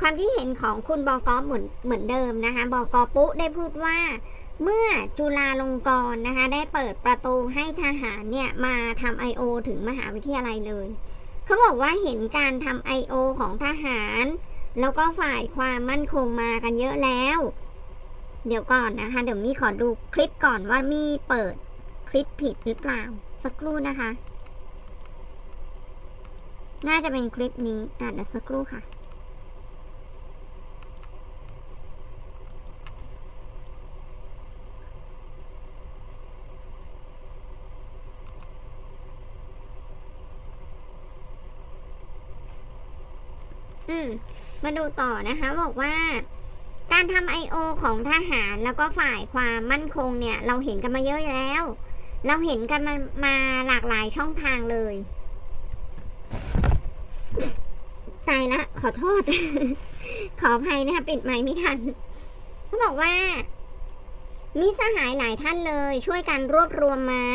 ความที่เห็นของคุณบอกอเหมือนเหมือนเดิมนะคะบอกอปุ๊ได้พูดว่าเมื่อจุฬาลงกรณ์นะคะได้เปิดประตูให้ทหารเนี่ยมาทำ I.O. ถึงมหาวิทยาลัยเลย เขาบอกว่าเห็นการทำ I.O. ของทหาร แล้วก็ฝ่ายความมั่นคงมากันเยอะแล้ว เดี๋ยวก่อนนะคะ เดี๋ยวมีขอดูคลิปก่อนว่ามีเปิดคลิปผิดหรือเปล่า สักครู่นะคะ น่าจะเป็นคลิปนี้อะเดี๋ยวสักครู่ค่ะ อืมมาดูต่อนะคะ บอกว่า การทำ I.O. ของทหารแล้วก็ฝ่ายความมั่นคงเนี่ย เราเห็นกันมาเยอะแล้ว เราเห็นกันมามาหลากหลายช่องทางเลย ตายละ ขอโทษ ขออภัยนะคะ ปิดไมค์ไม่ทันเขาบอกว่า มีสหายหลายท่านเลย ช่วยกันรวบรวมมา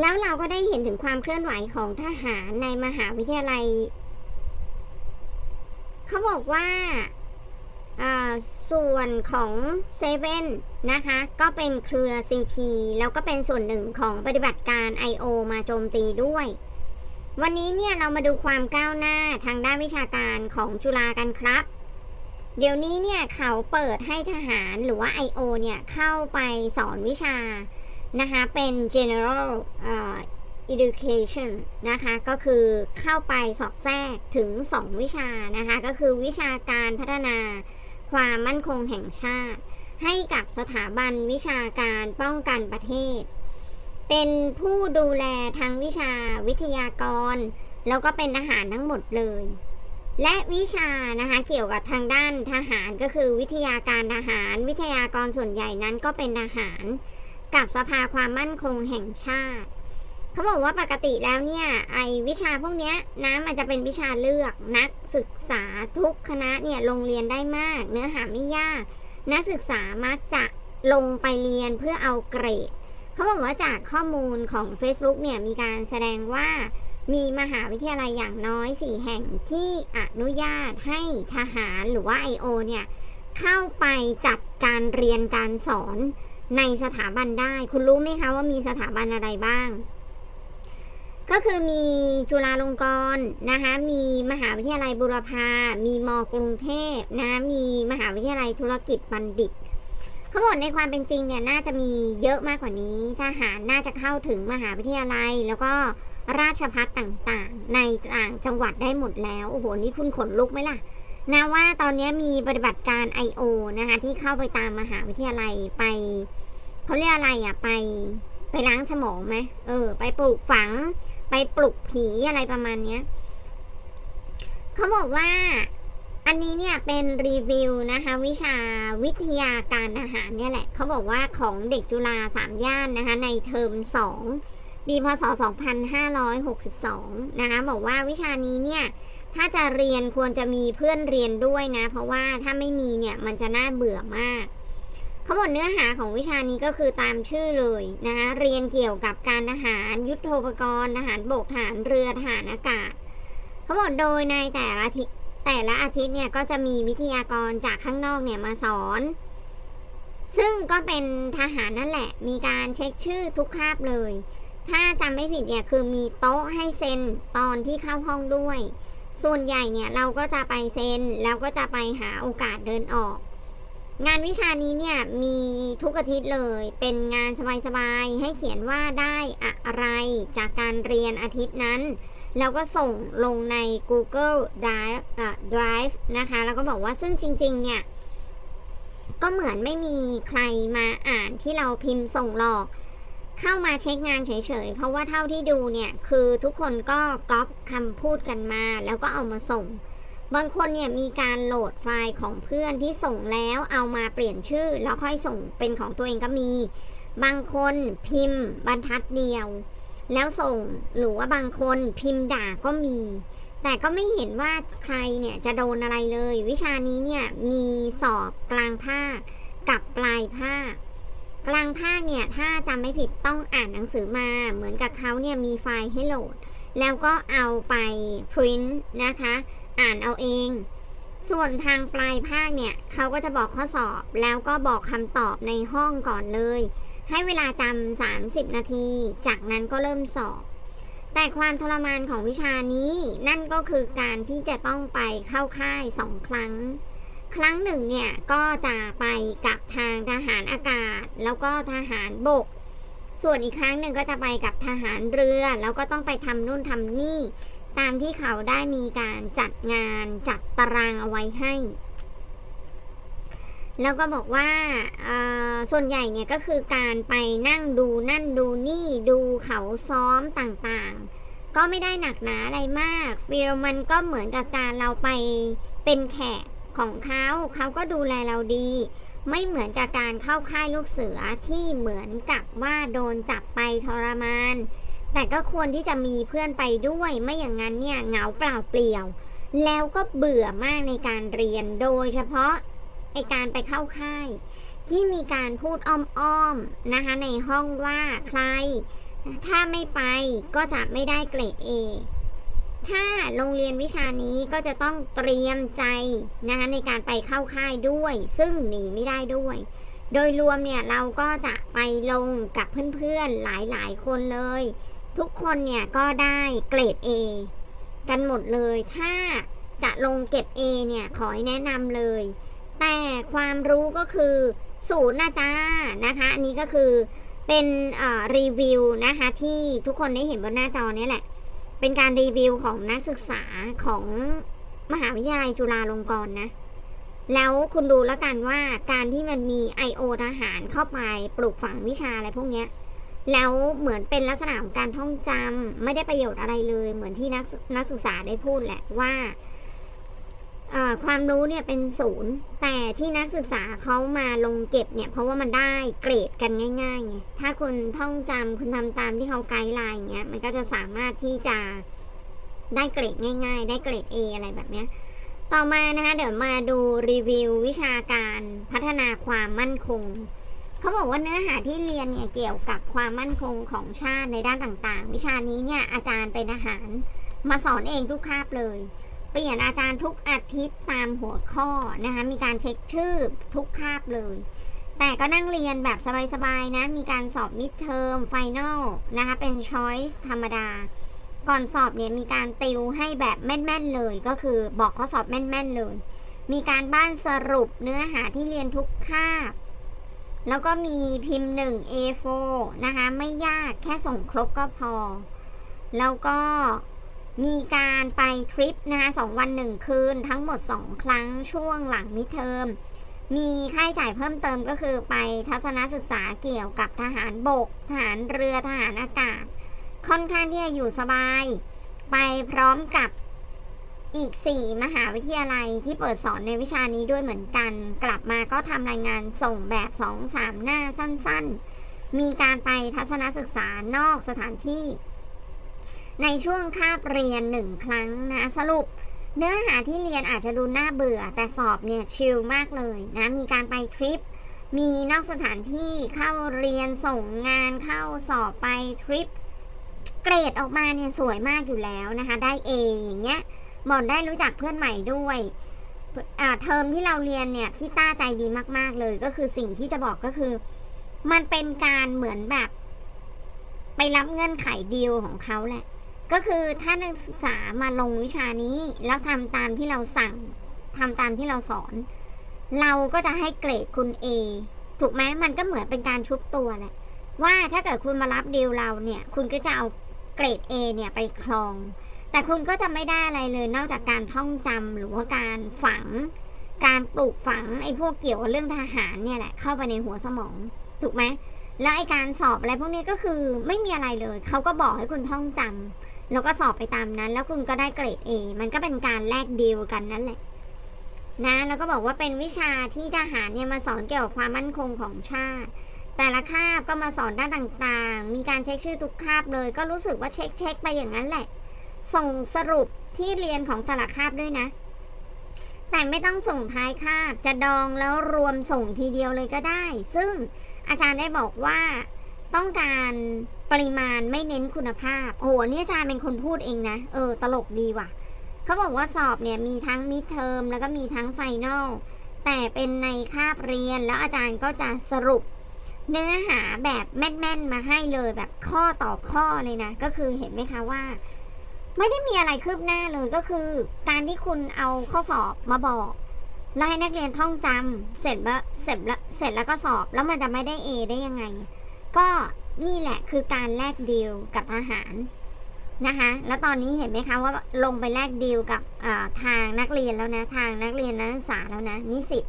แล้วเราก็ได้เห็นถึงความเคลื่อนไหวของทหารในมหาวิทยาลัย เขาบอกว่าส่วนของเซเว่นนะคะ ก็เป็นเครือ CP แล้วก็เป็นส่วนหนึ่งของปฏิบัติการ I.O. มาโจมตีด้วย วันนี้เนี่ยเรามาดูความก้าวหน้าทางด้านวิชาการของจุฬากันครับ เดี๋ยวนี้เนี่ยเขาเปิดให้ทหารหรือว่า I.O. เนี่ยเข้าไปสอนวิชา นะคะเป็น general uh, education นะคะก็คือเข้าไปสอดแทรกถึง 2 วิชานะคะก็คือวิชาการพัฒนาความมั่นคงแห่งชาติ ให้กับสถาบันวิชาการป้องกันประเทศ เป็นผู้ดูแลทางวิชาวิทยากร แล้วก็เป็นทหารทั้งหมดเลย และวิชานะคะเกี่ยวกับทางด้านทหารก็คือวิทยาการทหาร วิทยากรส่วนใหญ่นั้นก็เป็นทหาร กับสภาความมั่นคงแห่งชาติ เขาบอกว่าปกติแล้วเนี่ย ไอวิชาพวกเนี้ยนะมันจะเป็นวิชาเลือกนักศึกษาทุกคณะเนี่ยลงเรียนได้มาก เนื้อหาไม่ยาก นักศึกษามักจะลงไปเรียนเพื่อเอาเกรดเขาบอกว่าจากข้อมูลของ Facebook เนี่ยมีการแสดงว่ามีมหาวิทยาลัยอย่างน้อย 4 แห่งที่อนุญาตให้ทหารหรือว่า I.O. เนี่ย เข้าไปจัดการเรียนการสอน ในสถาบันได้ คุณรู้ไหมคะว่ามีสถาบันอะไรบ้าง ก็คือมีจุฬาลงกรณ์นะคะ มีมหาวิทยาลัยบุรพา มีมกรุงเทพนะะมีมหาวิทยาลัยธุรกิจบัณฑิตเขาบอกในความเป็นจริงเนี่ยน่าจะมีเยอะมากกว่านี้ ทหารน่าจะเข้าถึงมหาวิทยาลัย แล้วก็ราชพัฒต่างๆ ในต่างจังหวัดได้หมดแล้ว โอ้โห นี่คุณขนลุกไหมล่ะ นะว่าตอนนี้มีปฏิบัติการ I.O. นะคะ ที่เข้าไปตามมหาวิทยาลัยไปเขาเรียกอะไรอะไปไปล้างสมองไหมเออ ไปปลูกฝัง ไปปลุกผีอะไรประมาณเนี้ยเขาบอกว่าอันนี้เนี่ยเป็นรีวิวนะคะวิชาวิทยาการอาหารเนี่ยแหละเขาบอกว่าของเด็กจุฬาสามย่านนะคะในเทอมสองปีพศ 2562 นะคะบอกว่าวิชานี้เนี่ย ถ้าจะเรียนควรจะมีเพื่อนเรียนด้วยนะ เพราะว่าถ้าไม่มีเนี่ยมันจะน่าเบื่อมากเขาบอกเนื้อหาของวิชานี้ก็คือตามชื่อเลยนะคะเรียนเกี่ยวกับการทหารยุทโธปกรณ์ทหารบกทหารเรือทหารอากาศเขาบอกโดยในแต่ละอาทิตย์แต่ละอาทิตย์เนี่ยก็จะมีวิทยากรจากข้างนอกเนี่ยมาสอน ซึ่งก็เป็นทหารนั่นแหละ มีการเช็คชื่อทุกคาบเลย ถ้าจำไม่ผิดเนี่ยคือมีโต๊ะให้เซ็นตอนที่เข้าห้องด้วย ส่วนใหญ่เนี่ยเราก็จะไปเซ็นแล้วก็จะไปหาโอกาสเดินออก งานวิชานี้เนี่ยมีทุกอาทิตย์เลย เป็นงานสบายๆให้เขียนว่าได้อะไรจากการเรียนอาทิตย์นั้น แล้วก็ส่งลงใน Google Drive Drive นะคะ แล้วก็บอกว่าซึ่งจริง ๆ เนี่ยก็เหมือนไม่มีใครมาอ่านที่เราพิมพ์ส่งหรอก เข้ามาเช็คงานเฉยๆ เพราะว่าเท่าที่ดูเนี่ย คือทุกคนก็ก๊อปคำพูดกันมา แล้วก็เอามาส่ง บางคนเนี่ยมีการโหลดไฟล์ของเพื่อนที่ส่งแล้วเอามาเปลี่ยนชื่อ แล้วค่อยส่งเป็นของตัวเองก็มี บางคนพิมพ์บรรทัดเดียว แล้วส่งหรือว่าบางคนพิมพ์ด่าก็มี แต่ก็ไม่เห็นว่าใครเนี่ยจะโดนอะไรเลย วิชานี้เนี่ยมีสอบกลางภาคกับปลายภาค กลางภาคเนี่ยถ้าจำไม่ผิดต้องอ่านหนังสือมา เหมือนกับเขาเนี่ยมีไฟล์ให้โหลด แล้วก็เอาไปพริ้นนะคะ อ่านเอาเอง ส่วนทางปลายภาคเนี่ยเขาก็จะบอกข้อสอบ แล้วก็บอกคำตอบในห้องก่อนเลย ให้เวลาจำ30 นาที จากนั้นก็เริ่มสอบ แต่ความทรมานของวิชานี้นั่นก็คือการที่จะต้องไปเข้าค่ายสองครั้ง ครั้งหนึ่งเนี่ยก็จะไปกับทางทหารอากาศ แล้วก็ทหารบก ส่วนอีกครั้งหนึ่งก็จะไปกับทหารเรือ แล้วก็ต้องไปทำนู่นทำนี่ ตามที่เขาได้มีการจัดงานจัดตารางเอาไว้ให้ แล้วก็บอกว่าส่วนใหญ่เนี่ยก็คือการไปนั่งดูนั่นดูนี่ดูเขาซ้อมต่างๆ ก็ไม่ได้หนักหนาอะไรมากฟีลมันก็เหมือนกับการเราไปเป็นแขก ของเขาเขาก็ดูแลเราดี ไม่เหมือนกับการเข้าค่ายลูกเสือที่เหมือนกับว่าโดนจับไปทรมาน แต่ก็ควรที่จะมีเพื่อนไปด้วยไม่อย่างนั้นเนี่ยเหงาเปล่าเปลี่ยว แล้วก็เบื่อมากในการเรียนโดยเฉพาะไอการไปเข้าค่าย ที่มีการพูดอ้อมๆนะคะในห้องว่าใคร ถ้าไม่ไปก็จะไม่ได้เกรด A ถ้าโรงเรียนวิชานี้ก็จะต้องเตรียมใจนะคะในการไปเข้าค่ายด้วย ซึ่งหนีไม่ได้ด้วย โดยรวมเนี่ยเราก็จะไปลงกับเพื่อนๆหลายๆคนเลย ทุกคนเนี่ยก็ได้เกรด A กันหมดเลย ถ้าจะลงเก็บ A เนี่ยขอให้แนะนำเลย แต่ความรู้ก็คือศูนย์นะจ้านะคะ อันนี้ก็คือเป็นรีวิวนะคะที่ทุกคนได้เห็นบนหน้าจอนี้แหละ เป็นการรีวิวของนักศึกษาของมหาวิทยาลัยจุฬาลงกรณ์นะ แล้วคุณดูแล้วกันว่าการที่มันมี I.O. ทหารเข้าไปปลูกฝังวิชาอะไรพวกเนี้ย แล้วเหมือนเป็นลักษณะของการท่องจำไม่ได้ประโยชน์อะไรเลย เหมือนที่นักนักศึกษาได้พูดแหละว่า ความรู้เนี่ยเป็นศูนย์แต่ที่นักศึกษาเขามาลงเก็บเนี่ยเพราะว่ามันได้เกรดกันง่ายๆไงถ้าคุณท่องจำคุณทำตามที่เขาไกด์ไลน์เงี้ยมันก็จะสามารถที่จะได้เกรดง่าย ๆ ได้เกรด A อะไรแบบเนี้ยต่อมานะคะเดี๋ยวมาดูรีวิววิชาการพัฒนาความมั่นคงเขาบอกว่าเนื้อหาที่เรียนเนี่ยเกี่ยวกับความมั่นคงของชาติในด้านต่างๆ วิชานี้เนี่ยอาจารย์เป็นอาหารมาสอนเองทุกคาบเลย เปลี่ยนอาจารย์ทุกอาทิตย์ตามหัวข้อนะคะ มีการเช็คชื่อทุกคาบเลย แต่ก็นั่งเรียนแบบสบายๆนะ มีการสอบมิดเทอมไฟนอลนะคะ เป็นช้อยส์ธรรมดา ก่อนสอบเนี่ยมีการติวให้แบบแม่นๆเลย ก็คือบอกข้อสอบแม่นๆเลย มีการบ้านสรุปเนื้อหาที่เรียนทุกคาบ แล้วก็มีพิมพ์ 1 A4 นะคะ ไม่ยากแค่ส่งครบก็พอ แล้วก็ มีการไปทริปนะคะ2วัน1คืนทั้งหมด 2 ครั้งช่วงหลังมิเทอม มีค่าใช้จ่ายเพิ่มเติมก็คือไปทัศนศึกษาเกี่ยวกับทหารบก ทหารเรือทหารอากาศ ค่อนข้างที่จะอยู่สบาย ไปพร้อมกับอีก 4 มหาวิทยาลัยที่เปิดสอนในวิชานี้ด้วยเหมือนกัน กลับมาก็ทำรายงานส่งแบบ 2-3 หน้าสั้นๆ มีการไปทัศนศึกษานอกสถานที่ ในช่วงคาบเรียนหนึ่งครั้งนะสรุป เนื้อหาที่เรียนอาจจะดูน่าเบื่อ แต่สอบเนี่ยชิลมากเลยนะมีการไปทริป มีนอกสถานที่เข้าเรียนส่งงานเข้าสอบไปทริป เกรดออกมาเนี่ยสวยมากอยู่แล้วนะคะ ได้ A อย่างเงี้ยหมอนได้รู้จักเพื่อนใหม่ด้วยเทอมที่เราเรียนเนี่ยพี่ต้าใจดีมากๆเลย ก็คือสิ่งที่จะบอกก็คือ มันเป็นการเหมือนแบบ ไปรับเงื่อนไขดีลของเขาแหละ ก็คือถ้านักศึกษามาลงวิชานี้ แล้วทำตามที่เราสั่งทำตามที่เราสอน เราก็จะให้เกรดคุณ A ถูกไหมมันก็เหมือนเป็นการชุบตัวแหละว่าถ้าเกิดคุณมารับดีลเราเนี่ย คุณก็จะเอาเกรด A เนี่ยไปครอง แต่คุณก็จะไม่ได้อะไรเลยนอกจากการท่องจำหรือว่าการฝัง การปลูกฝังไอ้พวกเกี่ยวกับเรื่องทหารเนี่ยแหละเข้าไปในหัวสมอง ถูกไหมแล้วไอ้การสอบอะไรพวกนี้ก็คือไม่มีอะไรเลย เขาก็บอกให้คุณท่องจำ แล้วก็สอบไปตามนั้น แล้วคุณก็ได้เกรด A มันก็เป็นการแลกดีลกันนั่นแหละนะแล้วก็บอกว่าเป็นวิชาที่ทหารเนี่ยมาสอนเกี่ยวกับความมั่นคงของชาติ แต่ละคาบก็มาสอนด้านต่างๆ มีการเช็คชื่อทุกคาบเลย ก็รู้สึกว่าเช็คเช็คไปอย่างนั้นแหละ ส่งสรุปที่เรียนของแต่ละคาบด้วยนะ แต่ไม่ต้องส่งท้ายคาบจะดองแล้วรวมส่งทีเดียวเลยก็ได้ ซึ่งอาจารย์ได้บอกว่า ต้องการปริมาณไม่เน้นคุณภาพ โอ้โหนี่อาจารย์เป็นคนพูดเองนะ เออ ตลกดีว่ะ เขาบอกว่าสอบเนี่ยมีทั้งมิดเทอมแล้วก็มีทั้งไฟนอล แต่เป็นในคาบเรียนแล้วอาจารย์ก็จะสรุป เนื้อหาแบบแม่นๆมาให้เลยแบบข้อต่อข้อเลยนะ ก็คือเห็นไหมคะว่า ไม่ได้มีอะไรคืบหน้าเลยก็คือ การที่คุณเอาข้อสอบมาบอกแล้วให้นักเรียนท่องจำเสร็จแล้วเสร็จแล้วเสร็จแล้วก็สอบแล้วมันจะไม่ได้ A ได้ยังไง ก็นี่แหละคือการแลกดีลกับทหารนะคะแล้วตอนนี้เห็นไหมคะว่าลงไปแลกดีลกับทางนักเรียนแล้วนะทางนักเรียนนักศึกษาแล้วนะนิสิต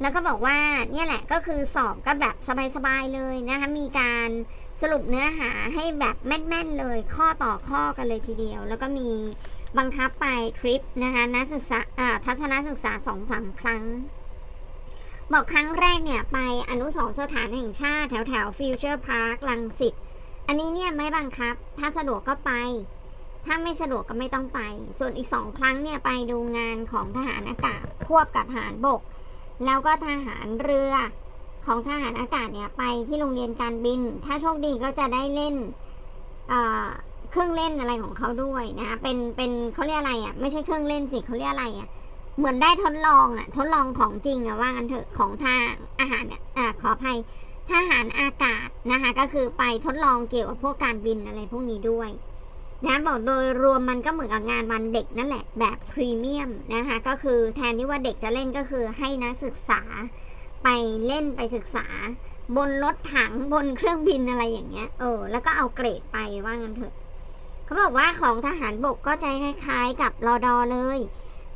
แล้วก็บอกว่าเนี่ยแหละก็คือสอบก็แบบสบายๆเลยนะคะมีการสรุปเนื้อหาให้แบบแม่นๆเลย ข้อต่อข้อกันเลยทีเดียว แล้วก็มีบังคับไปทริปนะคะนักศึกษาอ่าทัศนศึกษาสองสามครั้ง บอกครั้งแรกเนี่ย ไปอนุสรณ์สถานแห่งชาติแถวแถวฟิวเจอร์พาร์คลังสิตอันนี้เนี่ยไม่บังคับ ถ้าสะดวกก็ไป ถ้าไม่สะดวกก็ไม่ต้องไป ส่วนอีกสองครั้งเนี่ย ไปดูงานของทหารอากาศควบกับทหารบก แล้วก็ทหารเรือของทหารอากาศเนี่ย ไปที่โรงเรียนการบิน ถ้าโชคดีก็จะได้เล่นเเครื่องเล่นอะไรของเขาด้วยนะคะเป็นเป็นเขาเรียกอะไรอะไม่ใช่เครื่องเล่นสิเขาเรียกอะไรอะ เหมือนได้ทดลองอะทดลองของจริงอะว่างันเถอะของทางอาหารเนี่ยอ่าขออภัยทหารอากาศนะคะ ก็คือไปทดลองเกี่ยวกับพวกการบินอะไรพวกนี้ด้วยนะบอกโดยรวมมันก็เหมือนกับงานวันเด็กนั่นแหละแบบพรีเมียมนะคะ ก็คือแทนที่ว่าเด็กจะเล่นก็คือให้นักศึกษาไปเล่นไปศึกษา บนรถถังบนเครื่องบินอะไรอย่างเงี้ยเออแล้วก็เอาเกรดไปว่างันเถอะ เขาบอกว่าของทหารบกก็ใจคล้ายๆกับรอดอเลย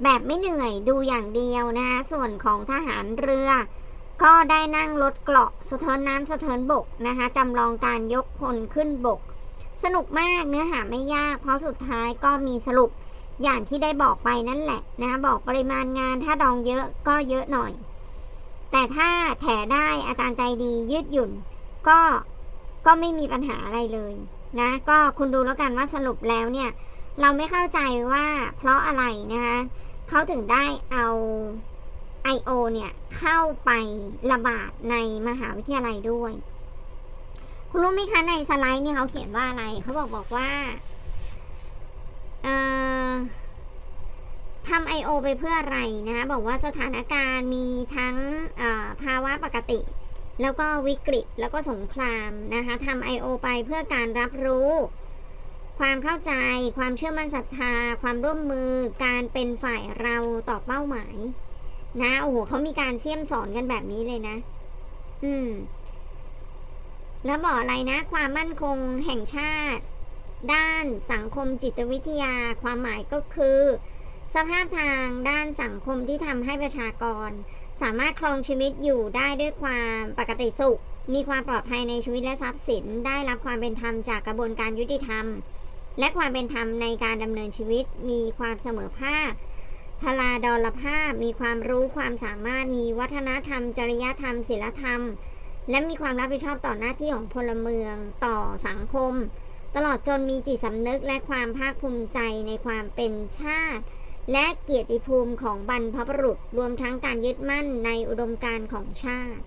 แบบไม่เหนื่อยดูอย่างเดียวนะคะส่วนของทหารเรือ ก็ได้นั่งรถเกราะสะเทินน้ำสะเทินบกนะคะจำลองการยกพลขึ้นบก สนุกมากเนื้อหาไม่ยาก เพราะสุดท้ายก็มีสรุปอย่างที่ได้บอกไปนั่นแหละนะคะบอกปริมาณงานถ้าดองเยอะก็เยอะหน่อย แต่ถ้าแถได้อาจารย์ใจดียืดหยุ่น ก็ก็ไม่มีปัญหาอะไรเลยนะ ก็คุณดูแล้วกันว่าสรุปแล้วเนี่ย เราไม่เข้าใจว่าเพราะอะไรนะคะเขาถึงได้เอา I.O. เนี่ย เข้าไประบาดในมหาวิทยาลัยด้วย คุณรู้ไหมคะ ในสไลด์นี่เขาเขียนว่าอะไรเขาบอกบอกว่าเอ่อทำ I.O. ไปเพื่ออะไรนะคะบอกว่าสถานการณ์มีทั้งภาวะปกติ แล้วก็วิกฤตแล้วก็สงครามนะคะทำ I.O. ไปเพื่อการรับรู้ ความเข้าใจ ความเชื่อมั่นศรัทธา ความร่วมมือ การเป็นฝ่ายเราต่อเป้าหมาย นะ โอ้โหเขามีการเสี่ยมสอนกันแบบนี้เลยนะ อืม แล้วบอกอะไรนะ ความมั่นคงแห่งชาติ ด้านสังคมจิตวิทยา ความหมายก็คือ สภาพทางด้านสังคมที่ทำให้ประชากร สามารถครองชีวิตอยู่ได้ด้วยความปกติสุขมีความปลอดภัยในชีวิตและทรัพย์สิน ได้รับความเป็นธรรมจากกระบวนการยุติธรรม และความเป็นธรรมในการดำเนินชีวิต มีความเสมอภาคพลาดลภาพ มีความรู้ความสามารถ มีวัฒนธรรม จริยธรรม ศีลธรรม และมีความรับผิดชอบต่อหน้าที่ของพลเมือง ต่อสังคม ตลอดจนมีจิตสำนึกและความภาคภูมิใจในความเป็นชาติ และเกียรติภูมิของบรรพบุรุษ รวมทั้งการยึดมั่นในอุดมการณ์ของชาติ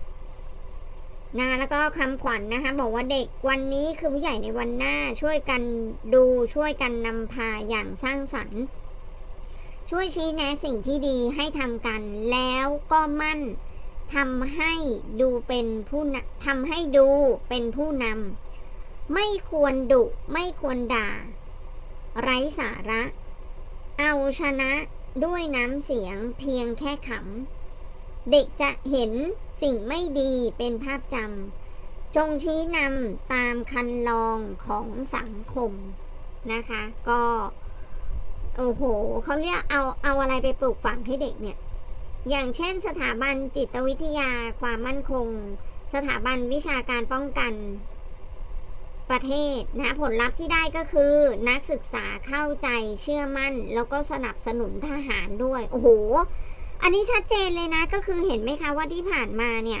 นะคะแล้วก็คำขวัญนนะคะบอกว่าเด็กวันนี้คือผู้ใหญ่ในวันหน้าช่วยกันดูช่วยกันนำพาอย่างสร้างสรรค์ ช่วยชี้แนะสิ่งที่ดีให้ทำกัน แล้วก็มั่นทำให้ดูเป็นผู้นำทำให้ดูเป็นผู้นำไม่ควรดุไม่ควรด่า ไร้สาระ เอาชนะด้วยน้ำเสียงเพียงแค่ขำ เด็กจะเห็นสิ่งไม่ดีเป็นภาพจำจงชี้นำตามคันลองของสังคมนะคะ ก็โอ้โหเขาเรียกเอาเอาอะไรไปปลูกฝังให้เด็กเนี่ย อย่างเช่นสถาบันจิตวิทยาความมั่นคง สถาบันวิชาการป้องกันประเทศนะผลลัพธ์ที่ได้ก็คือ นักศึกษาเข้าใจเชื่อมั่น แล้วก็สนับสนุนทหารด้วย โอ้โห อันนี้ชัดเจนเลยนะก็คือเห็นไหมคะว่าที่ผ่านมาเนี่ย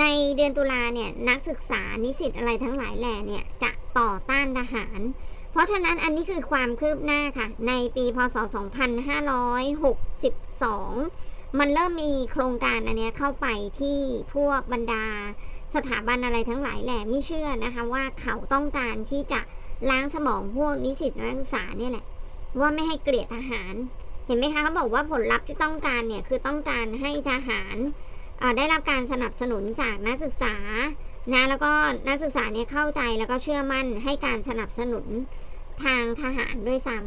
ในเดือนตุลาเนี่ยนักศึกษานิสิตอะไรทั้งหลายแหล่เนี่ยจะต่อต้านทหาร เพราะฉะนั้นอันนี้คือความคืบหน้าค่ะ ในปีพศ 2562 มันเริ่มมีโครงการอันเนี้ยเข้าไปที่พวกบรรดาสถาบันอะไรทั้งหลายแหละไม่เชื่อนะคะว่าเขาต้องการที่จะล้างสมองพวกนิสิตนักศึกษาเนี่ยแหละว่าไม่ให้เกลียดทหาร เห็นไหมคะเขาบอกว่าผลลัพธ์ที่ต้องการเนี่ยคือต้องการให้ทหารได้รับการสนับสนุนจากนักศึกษานะแล้วก็นักศึกษาเนี่ยเข้าใจแล้วก็เชื่อมั่นให้การสนับสนุนทางทหารด้วยซ้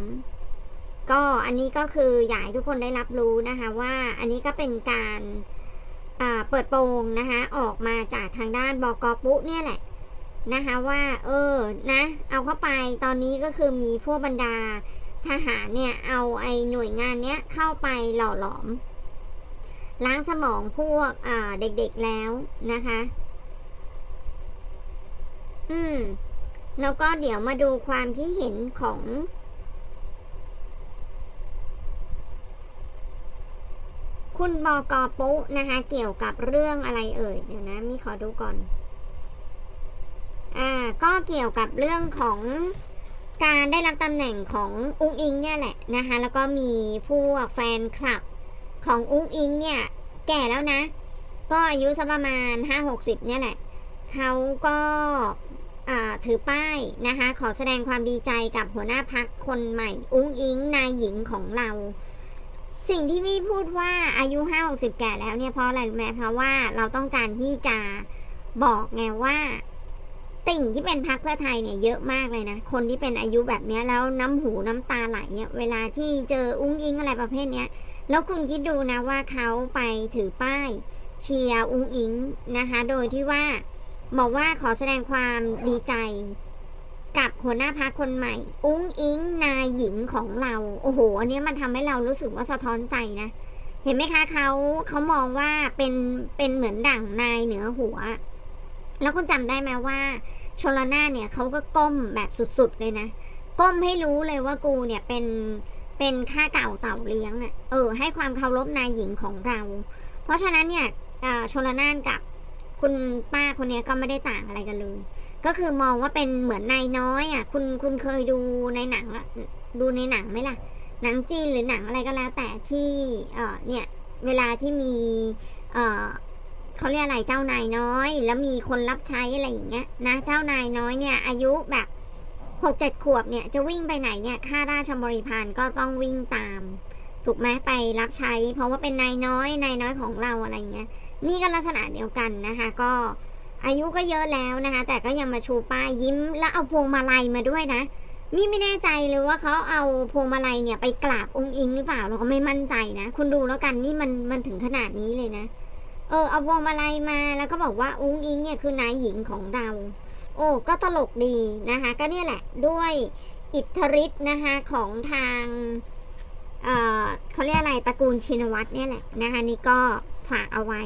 ำก็อันนี้ก็คืออยากให้ทุกคนได้รับรู้นะคะว่าอันนี้ก็เป็นการเปิดโปงนะคะออกมาจากทางด้านบกปุเนี่ยแหละนะคะว่าเออนะเอาเข้าไปตอนนี้ก็คือมีพวกบรรดา ทหารเนี่ยเอาไอ้หน่วยงานเนี้ยเข้าไปหล่อหลอม ล้างสมองพวกเด็กๆแล้วนะคะ อืม แล้วก็เดี๋ยวมาดูความที่เห็นของคุณบอกอปุ๊นะคะ เกี่ยวกับเรื่องอะไรเอ่ยเดี๋ยวนะ มีขอดูก่อน อ่า ก็เกี่ยวกับเรื่องของ การได้รับตำแหน่งของอุ้งอิงเนี่ยแหละนะคะ แล้วก็มีพวกแฟนคลับของอุ้งอิงเนี่ย แก่แล้วนะ ก็อายุสักประมาณ 5-60 เนี่ยแหละเขาก็ถือป้ายนะคะ ขอแสดงความดีใจกับหัวหน้าพักคนใหม่ อุ้งอิงนายหญิงของเรา สิ่งที่พี่พูดว่าอายุ5-60 แก่แล้วเนี่ยเพราะอะไรรู้ไหมเพราะว่าเราต้องการที่จะบอกไงว่า ติ่งที่เป็นพักเพื่อไทยเนี่ยเยอะมากเลยนะ คนที่เป็นอายุแบบนี้แล้วน้ำหูน้ำตาไหลเวลาที่เจออุ้งอิงอะไรประเภทเนี้ย แล้วคุณคิดดูนะว่าเขาไปถือป้ายเชียร์อุ้งอิงนะคะ โดยที่ว่าบอกว่าขอแสดงความดีใจ กับหัวหน้าพักคนใหม่ อุ้งอิงนายหญิงของเรา โอ้โห อันนี้มันทำให้เรารู้สึกว่าสะท้อนใจนะ เห็นไหมคะเขาเขามองว่าเป็นเป็นเหมือนดั่งนายเหนือหัว แล้วคุณจำได้ไหมว่า ชลนาเนี่ยเขาก็ก้มแบบสุดๆเลยนะ ก้มให้รู้เลยว่ากูเนี่ยเป็นเป็นค่าเก่าเต่าเลี้ยงอะ่ะเออ ให้ความเคารพนายหญิงของเรา เพราะฉะนั้นเนี่ยชลนานกับคุณป้าคนนี้ก็ไม่ได้ต่างอะไรกันเลย ก็คือมองว่าเป็นเหมือนนายน้อยอะ่ะ คุณคุณเคยดูในหนังละดูในหนังไหมล่ะ หนังจีนหรือหนังอะไรก็แล้วแต่ที่เออเนี่ยเวลาที่มีเออ เขาเรียกอะไรเจ้านายน้อย แล้วมีคนรับใช้อะไรอย่างเงี้ยนะเจ้านายน้อยเนี่ย อายุแบบหกเจ็ดขวบเนี่ยจะวิ่งไปไหนเนี่ยข้าราชบริพารก็ต้องวิ่งตาม ถูกไหมไปรับใช้ เพราะว่าเป็นนายน้อยนายน้อยของเราอะไรอย่างเงี้ยนี่ก็ลักษณะเดียวกันนะคะ ก็อายุก็เยอะแล้วนะคะ แต่ก็ยังมาชูป้ายยิ้ม แล้วเอาพวงมาลัยมาด้วยนะนี่ไม่แน่ใจเลยว่าเขาเอาพวงมาลัยเนี่ยไปกราบองค์อิงหรือเปล่าเราก็ไม่มั่นใจนะ คุณดูแล้วกันนี่มันมันถึงขนาดนี้เลยนะ เออเอาวงมาลัยมาแล้วก็บอกว่าอุ้งอิงเนี่ยคือนายหญิงของเรา โอ้ก็ตลกดีนะคะ ก็เนี่ยแหละด้วยอิทธิฤทธิ์นะคะของทางเออเขาเรียกอะไรตระกูลชินวัตรเนี่ยแหละนะคะนี่ก็ฝากเอาไว้